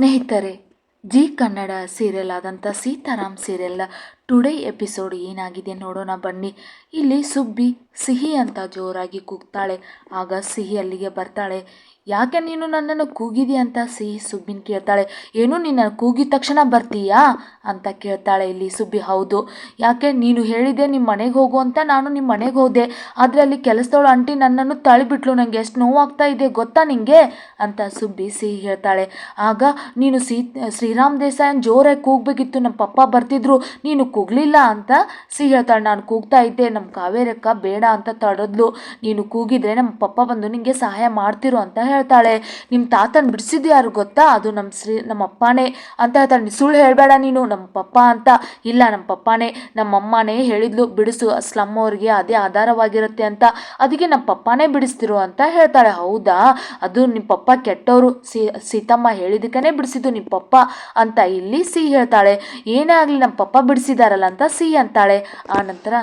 ಸ್ನೇಹಿತರೆ, G Kannada serial ಆದಂಥ Sitaram serial today episode ಏನಾಗಿದೆ ನೋಡೋಣ ಬನ್ನಿ. ಇಲ್ಲಿ ಸುಬ್ಬಿ ಸಿಹಿ ಅಂತ ಜೋರಾಗಿ ಕೂಗ್ತಾಳೆ. ಆಗ ಸಿಹಿ ಅಲ್ಲಿಗೆ ಬರ್ತಾಳೆ. ಯಾಕೆ ನೀನು ನನ್ನನ್ನು ಕೂಗಿದಿ ಅಂತ ಸಿಹಿ ಸುಬ್ಬಿನ ಕೇಳ್ತಾಳೆ. ಏನು, ನಿನ್ನ ಕೂಗಿದ ತಕ್ಷಣ ಬರ್ತೀಯಾ? ಅಂತ ಕೇಳ್ತಾಳೆ ಇಲ್ಲಿ ಸುಬ್ಬಿ. ಹೌದು. ಯಾಕೆ, ನೀನು ಹೇಳಿದೆ ನಿಮ್ಮ ಮನೆಗೆ ಹೋಗು ಅಂತ ನಾನು ನಿಮ್ಮ ಮನೆಗೆ ಹೋದೆ. ಆದರೆ ಅಲ್ಲಿ ಕೆಲಸದವಳು ಆಂಟಿ ನನ್ನನ್ನು ತಳಿಬಿಟ್ಲು ನನಗೆ ಎಷ್ಟು ನೋವಾಗ್ತಾ ಇದೆ ಗೊತ್ತಾ ನಿಂಗೆ? ಅಂತ ಸುಬ್ಬಿ ಸಿಹಿ ಹೇಳ್ತಾಳೆ. ಆಗ, ನೀನು ಸೀ, ಶ್ರೀರಾಮ್ ದೇಸಾಯನ್ ಜೋರಾಗಿ ಕೂಗಬೇಕಿತ್ತು. ನಮ್ಮ ಪಪ್ಪ ಬರ್ತಿದ್ರು. ನೀನು ಕೂಗಲಿಲ್ಲ ಅಂತ ಸಿಹಿ ಹೇಳ್ತಾಳೆ. ನಾನು ಕೂಗ್ತಾ ಇದ್ದೆ. ನಮ್ಮ ಕಾವೇರಕ್ಕ ಬೇಡ ಅಂತ ತಡೆದ್ಲು. ನೀನು ಕೂಗಿದ್ರೆ ನಮ್ಮ ಪಪ್ಪ ಬಂದು ನಿಂಗೆ ಸಹಾಯ ಮಾಡ್ತಿರು ಅಂತ ಹೇಳ್ತಾಳೆ ನಿಮ್ಮ ತಾತನ ಬಿಡಿಸಿದ್ದು ಯಾರು ಗೊತ್ತಾ? ಅದು ನಮ್ಮ ಶ್ರೀ ನಮ್ಮ ಅಪ್ಪನೇ ಅಂತ ಹೇಳ್ತಾಳೆ ಸುಳ್ಳು ಹೇಳಬೇಡ ನೀನು ನಮ್ಮ ಪಪ್ಪ ಅಂತ. ಇಲ್ಲ ನಮ್ಮ ಪಪ್ಪನೇ. ನಮ್ಮ ಅಮ್ಮನೇ ಹೇಳಿದ್ಲು, ಬಿಡಿಸು, ಸ್ಲಮ್ ಅವ್ರಿಗೆ ಅದೇ ಆಧಾರವಾಗಿರುತ್ತೆ ಅಂತ. ಅದಕ್ಕೆ ನಮ್ಮ ಪಪ್ಪನೇ ಬಿಡಿಸ್ತಿರು ಅಂತ ಹೇಳ್ತಾಳೆ, ಹೌದಾ? ಅದು ನಿಮ್ಮ ಪಪ್ಪ ಕೆಟ್ಟವರು. ಸಿ, ಸೀತಮ್ಮ ಹೇಳಿದಕ್ಕೇ ಬಿಡಿಸಿದ್ದು ನಿಮ್ಮ ಪಪ್ಪ. ಅಂತ ಇಲ್ಲಿ ಸಿ ಹೇಳ್ತಾಳೆ, ಏನೇ ಆಗಲಿ ನಮ್ಮ ಪಪ್ಪ ಬಿಡಿಸಿದಾರಲ್ಲ ಅಂತ ಸಿ ಅಂತಾಳೆ. ಆ ನಂತರ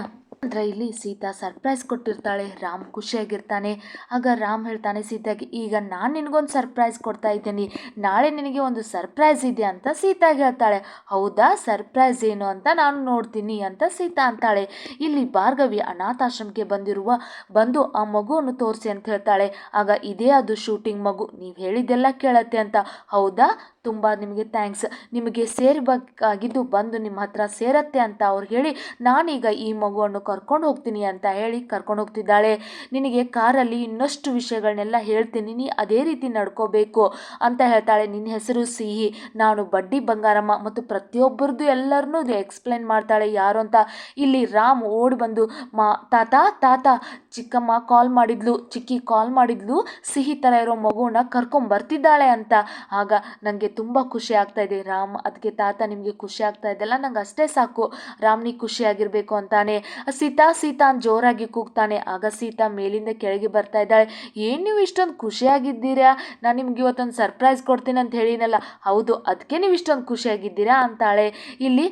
ನಂತರ ಇಲ್ಲಿ ಸೀತಾ ಸರ್ಪ್ರೈಸ್ ಕೊಟ್ಟಿರ್ತಾಳೆ. ರಾಮ್ ಖುಷಿಯಾಗಿರ್ತಾನೆ. ಆಗ ರಾಮ್ ಹೇಳ್ತಾನೆ, ಸೀತಾಗೆ, ಈಗ ನಾನು ನಿನಗೊಂದು ಸರ್ಪ್ರೈಸ್ ಕೊಡ್ತಾ ಇದ್ದೀನಿ. ನಾಳೆ ನಿನಗೆ ಒಂದು ಸರ್ಪ್ರೈಸ್ ಇದೆ ಅಂತ ಸೀತಾ ಹೇಳ್ತಾಳೆ. ಹೌದಾ? ಸರ್ಪ್ರೈಸ್ ಏನು ಅಂತ ನಾನು ನೋಡ್ತೀನಿ ಅಂತ ಸೀತಾ ಅಂತಾಳೆ. ಇಲ್ಲಿ ಭಾರ್ಗವಿ ಅನಾಥಾಶ್ರಮಕ್ಕೆ ಬಂದಿರುವ, ಬಂದು ಆ ಮಗುವನ್ನು ತೋರಿಸಿ ಅಂತ ಹೇಳ್ತಾಳೆ. ಆಗ ಇದೇ ಅದು ಶೂಟಿಂಗ್ ಮಗು. ನೀವು ಹೇಳಿದ್ದೆಲ್ಲ ಕೇಳತ್ತೆ ಅಂತ. ಹೌದಾ? ತುಂಬ ನಿಮಗೆ ಥ್ಯಾಂಕ್ಸ್ ನಿಮಗೆ ಸೇರಬೇಕಾಗಿದ್ದು ಬಂದು ನಿಮ್ಮ ಹತ್ರ ಸೇರತ್ತೆ ಅಂತ ಅವ್ರು ಹೇಳಿ ನಾನೀಗ ಈ ಮಗುವನ್ನು ಕರ್ಕೊಂಡು ಹೋಗ್ತೀನಿ ಅಂತ ಹೇಳಿ ಕರ್ಕೊಂಡು ಹೋಗ್ತಿದ್ದಾಳೆ. ನಿನಗೆ ಕಾರಲ್ಲಿ ಇನ್ನಷ್ಟು ವಿಷಯಗಳನ್ನೆಲ್ಲ ಹೇಳ್ತೀನಿ, ನೀ ಅದೇ ರೀತಿ ನಡ್ಕೋಬೇಕು ಅಂತ ಹೇಳ್ತಾಳೆ. ನಿನ್ನ ಹೆಸರು ಸಿಹಿ, ನಾನು ಬಡ್ಡಿ ಬಂಗಾರಮ್ಮ ಮತ್ತು ಪ್ರತಿಯೊಬ್ಬರದ್ದು ಎಲ್ಲರನ್ನೂ ಎಕ್ಸ್ಪ್ಲೈನ್ ಮಾಡ್ತಾಳೆ. ಯಾರು ಅಂತ ಇಲ್ಲಿ ರಾಮ್ ಓಡಿ ಬಂದು, ಮಾ, ತಾತ ತಾತ, ಚಿಕ್ಕಮ್ಮ ಕಾಲ್ ಮಾಡಿದ್ಲು, ಚಿಕ್ಕಿ ಕಾಲ್ ಮಾಡಿದ್ಲು, ಸಿಹಿ ಥರ ಇರೋ ಮಗುವನ್ನ ಕರ್ಕೊಂಬರ್ತಿದ್ದಾಳೆ ಅಂತ. ಆಗ ನನಗೆ ತುಂಬ ಖುಷಿ ಆಗ್ತಾ ಇದೆ. ರಾಮ್ ಅದಕ್ಕೆ ತಾತ ನಿಮಗೆ ಖುಷಿ ಆಗ್ತಾ ಇದೆಲ್ಲ ನಂಗೆ ಅಷ್ಟೇ ಸಾಕು. ರಾಮ್ ಖುಷಿಯಾಗಿರಬೇಕು ಖುಷಿಯಾಗಿರ್ಬೇಕು ಅಂತಾನೆ. ಸೀತಾ ಸೀತಾ ಅಂತ ಜೋರಾಗಿ ಕೂಗ್ತಾನೆ. ಆಗ ಸೀತಾ ಮೇಲಿಂದ ಕೆಳಗೆ ಬರ್ತಾ ಇದ್ದಾಳೆ. ಏನು ನೀವು ಇಷ್ಟೊಂದು ಖುಷಿಯಾಗಿದ್ದೀರಾ? ನಾನು ನಿಮ್ಗೆ ಇವತ್ತೊಂದು ಸರ್ಪ್ರೈಸ್ ಕೊಡ್ತೀನಿ ಅಂತ ಹೇಳಿನಲ್ಲ. ಹೌದು ಅದಕ್ಕೆ ನೀವು ಇಷ್ಟೊಂದು ಖುಷಿಯಾಗಿದ್ದೀರಾ ಅಂತಾಳೆ. ಇಲ್ಲಿ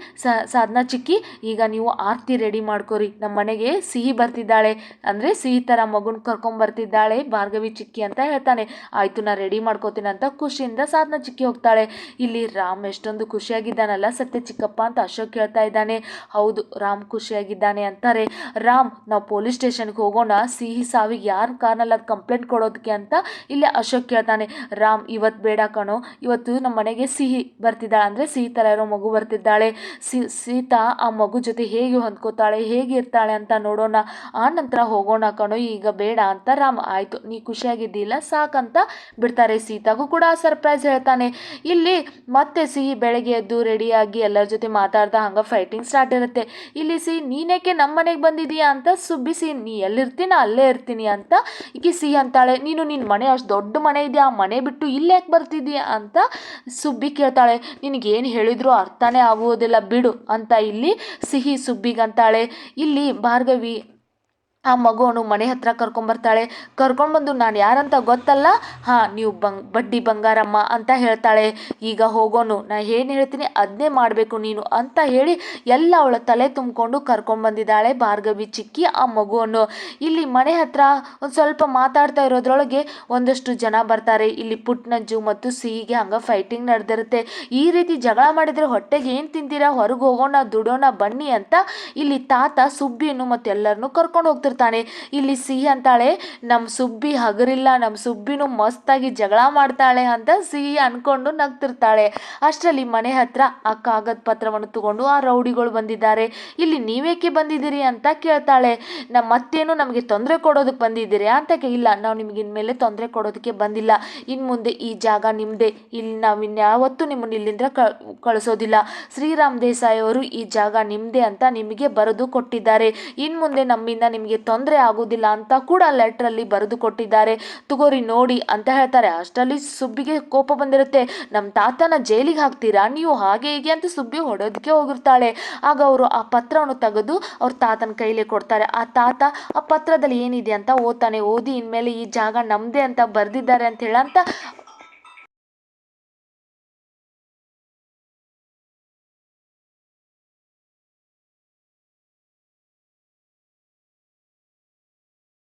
ಸಾಧನಾ ಚಿಕ್ಕಿ, ಈಗ ನೀವು ಆರತಿ ರೆಡಿ ಮಾಡ್ಕೊರಿ. ನಮ್ಮ ಮನೆಗೆ ಸಿಹಿ ಬರ್ತಿದ್ದಾಳೆ. ಅಂದರೆ ಸಿಹಿ ಥರ ಮಗುನ ಕರ್ಕೊಂಬರ್ತಿದ್ದಾಳೆ ಭಾರ್ಗವಿ ಚಿಕ್ಕಿ ಅಂತ ಹೇಳ್ತಾನೆ. ಆಯಿತು, ನಾನು ರೆಡಿ ಮಾಡ್ಕೋತೀನಿ ಅಂತ ಖುಷಿಯಿಂದ ಸಾಧನಾ ಚಿಕ್ಕಿ ಹೋಗ್ತಾಳೆ. ಇಲ್ಲಿ ರಾಮ್ ಎಷ್ಟೊಂದು ಖುಷಿಯಾಗಿದ್ದಾನಲ್ಲ ಸತ್ಯ ಚಿಕ್ಕಪ್ಪ ಅಂತ ಅಶೋಕ್ ಹೇಳ್ತಾ ಇದ್ದಾನೆ. ಹೌದು, ರಾಮ್ ಖುಷಿಯಾಗಿದ್ದಾನೆ ಅಂತಾರೆ ರಾಮ್, ನಾವು ಪೊಲೀಸ್ ಸ್ಟೇಷನ್ಗೆ ಹೋಗೋಣ, ಸಿಹಿ ಸಾವಿಗೆ ಯಾರು ಕಾರಣಲ್ಲ ಅದು ಕಂಪ್ಲೇಂಟ್ ಕೊಡೋದಕ್ಕೆ ಅಂತ ಇಲ್ಲಿ ಅಶೋಕ್ ಕೇಳ್ತಾನೆ ರಾಮ್ ಇವತ್ತು ಬೇಡ ಕಣೋ, ಇವತ್ತು ನಮ್ಮ ಮನೆಗೆ ಸಿಹಿ ಬರ್ತಿದ್ದಾಳೆ ಅಂದರೆ ಸಿಹಿ ಥರ ಇರೋ ಮಗು ಬರ್ತಿದ್ದಾಳೆ, ಸಿ, ಸೀತಾ ಆ ಮಗು ಜೊತೆ ಹೇಗೆ ಹೊಂದ್ಕೋತಾಳೆ ಹೇಗಿರ್ತಾಳೆ ಅಂತ ನೋಡೋಣ, ಆ ನಂತರ ಹೋಗೋಣ ಕಣೋ, ಈಗ ಬೇಡ ಅಂತ ರಾಮ್, ಆಯಿತು, ನೀ ಖುಷಿಯಾಗಿದ್ದಿಲ್ಲ ಸಾಕಂತ ಬಿಡ್ತಾರೆ, ಸೀತಾಗೂ ಕೂಡ ಸರ್ಪ್ರೈಸ್ ಹೇಳ್ತಾನೆ, ಇಲ್ಲಿ ಮತ್ತೆ ಸಿಹಿ ಬೆಳಗ್ಗೆ ಎದ್ದು ರೆಡಿಯಾಗಿ ಎಲ್ಲರ ಜೊತೆ ಮಾತಾಡ್ತಾ ಹಂಗೆ ಫೈಟಿಂಗ್ ಸ್ಟಾರ್ಟ್ ಇರುತ್ತೆ, ಇಲ್ಲಿ ಸಿಹಿ ನೀನೇಕೆ ನಮ್ಮ ಮನೆಗೆ ಬಂದಿದೀಯಾ ಅಂತ ಸುಬ್ಬಿಸಿ, ನೀ ಎಲ್ಲಿರ್ತೀನ? ಅಲ್ಲೇ ಇರ್ತೀನಿ ಅಂತ ಈಕೆ ಸಿಹಿ ಅಂತಾಳೆ. ನೀನು ನಿನ್ನ ಮನೆ ಅಷ್ಟು ದೊಡ್ಡ ಮನೆ ಇದೆಯಾ? ಆ ಮನೆ ಬಿಟ್ಟು ಇಲ್ಲೇ ಯಾಕೆ ಬರ್ತಿದ್ದೀಯಾ ಅಂತ ಸುಬ್ಬಿ ಕೇಳ್ತಾಳೆ. ನಿನಗೇನು ಹೇಳಿದ್ರು ಅರ್ಥನೇ ಆಗುವುದಿಲ್ಲ ಬಿಡು ಅಂತ ಇಲ್ಲಿ ಸಿಹಿ ಸುಬ್ಬಿಗಂತಾಳೆ ಇಲ್ಲಿ ಭಾರ್ಗವಿ ಆ ಮಗುವನ್ನು ಮನೆ ಹತ್ರ ಕರ್ಕೊಂಬರ್ತಾಳೆ ಕರ್ಕೊಂಡ್ಬಂದು ನಾನು ಯಾರಂತ ಗೊತ್ತಲ್ಲ? ಹಾಂ, ನೀವು ಬಂಗ್, ಬಡ್ಡಿ ಬಂಗಾರಮ್ಮ ಅಂತ ಹೇಳ್ತಾಳೆ. ಈಗ ಹೋಗೋನು, ನಾ ಏನು ಹೇಳ್ತೀನಿ ಅದನ್ನೇ ಮಾಡಬೇಕು ನೀನು ಅಂತ ಹೇಳಿ ಎಲ್ಲ ಅವಳ ತಲೆ ತುಂಬಿಕೊಂಡು ಕರ್ಕೊಂಡ್ಬಂದಿದ್ದಾಳೆ ಭಾರ್ಗವಿ ಚಿಕ್ಕಿ, ಆ ಮಗುವನ್ನು ಇಲ್ಲಿ ಮನೆ ಹತ್ರ ಒಂದು ಸ್ವಲ್ಪ ಮಾತಾಡ್ತಾ ಇರೋದ್ರೊಳಗೆ ಒಂದಷ್ಟು ಜನ ಬರ್ತಾರೆ. ಇಲ್ಲಿ ಪುಟ್ನಜ್ಜು ಮತ್ತು ಸಿಹಿಗೆ ಹಂಗೆ ಫೈಟಿಂಗ್ ನಡೆದಿರುತ್ತೆ. ಈ ರೀತಿ ಜಗಳ ಮಾಡಿದರೆ ಹೊಟ್ಟೆಗೆ ಏನು ತಿಂತೀರಾ? ಹೊರಗೆ ಹೋಗೋಣ, ದುಡೋಣ ಬನ್ನಿ ಅಂತ ಇಲ್ಲಿ ತಾತ, ಸುಬ್ಬಿಯನ್ನು ಮತ್ತು ಎಲ್ಲರನ್ನೂ ಕರ್ಕೊಂಡು ಹೋಗ್ತಿರ್ತಾರೆ. ಇರ್ತಾನೆ ಇಲ್ಲಿ ಸಿಹಿ ಅಂತಾಳೆ ನಮ್ಮ ಸುಬ್ಬಿ ಹಗರಿಲ್ಲ ನಮ್ಮ ಸುಬ್ಬಿನೂ ಮಸ್ತಾಗಿ ಜಗಳ ಮಾಡ್ತಾಳೆ ಅಂತ ಸಿಹಿ ಅನ್ಕೊಂಡು ನಗ್ತಿರ್ತಾಳೆ. ಅಷ್ಟರಲ್ಲಿ ಮನೆ ಹತ್ರ ಆ ಕಾಗದ ಪತ್ರವನ್ನು ತಗೊಂಡು ಆ ರೌಡಿಗಳು ಬಂದಿದ್ದಾರೆ. ಇಲ್ಲಿ ನೀವೇಕೆ ಬಂದಿದ್ದೀರಿ? ಅಂತ ಕೇಳ್ತಾಳೆ. ನಮ್ಮ ಮತ್ತೇನು ನಮಗೆ ತೊಂದರೆ ಕೊಡೋದಕ್ಕೆ ಬಂದಿದ್ದೀರಿ? ಅಂತ ಇಲ್ಲ, ನಾವು ನಿಮ್ಗೆ ಇನ್ಮೇಲೆ ತೊಂದರೆ ಕೊಡೋದಕ್ಕೆ ಬಂದಿಲ್ಲ. ಇನ್ನು ಮುಂದೆ ಈ ಜಾಗ ನಿಮ್ಮದೇ ಇಲ್ಲಿ ನಾವು ಇನ್ಯಾವತ್ತೂ ನಿಮ್ಮನ್ನು ಇಲ್ಲಿಂದ ಕಳಿಸೋದಿಲ್ಲ. ಶ್ರೀರಾಮ್ ದೇಸಾಯಿ ಅವರು ಈ ಜಾಗ ನಿಮ್ಮದೇ ಅಂತ ನಿಮಗೆ ಬರೆದು ಕೊಟ್ಟಿದ್ದಾರೆ. ಇನ್ನು ಮುಂದೆ ನಮ್ಮಿಂದ ನಿಮಗೆ ತೊಂದರೆ ಆಗೋದಿಲ್ಲ ಅಂತ ಕೂಡ ಲೆಟ್ರಲ್ಲಿ ಬರೆದು ಕೊಟ್ಟಿದ್ದಾರೆ. ತುಗೋರಿ ನೋಡಿ ಅಂತ ಹೇಳ್ತಾರೆ. ಅಷ್ಟರಲ್ಲಿ ಸುಬ್ಬಿಗೆ ಕೋಪ ಬಂದಿರುತ್ತೆ. ನಮ್ಮ ತಾತನ ಜೈಲಿಗೆ ಹಾಕ್ತೀರಾ? ನೀವು ಹಾಗೆ ಹೀಗೆ ಅಂತ ಸುಬ್ಬಿ ಹೊಡೋದಕ್ಕೆ ಹೋಗಿರ್ತಾಳೆ. ಆಗ ಅವರು ಆ ಪತ್ರವನ್ನು ತೆಗೆದು ಅವ್ರ ತಾತನ ಕೈಲೇ ಕೊಡ್ತಾರೆ. ಆ ತಾತ ಆ ಪತ್ರದಲ್ಲಿ ಏನಿದೆ ಅಂತ ಓದ್ತಾನೆ. ಓದಿ ಇನ್ಮೇಲೆ ಈ ಜಾಗ ನಮ್ಮದೇ ಅಂತ ಬರೆದಿದ್ದಾರೆ ಅಂತ ಹೇಳಂತ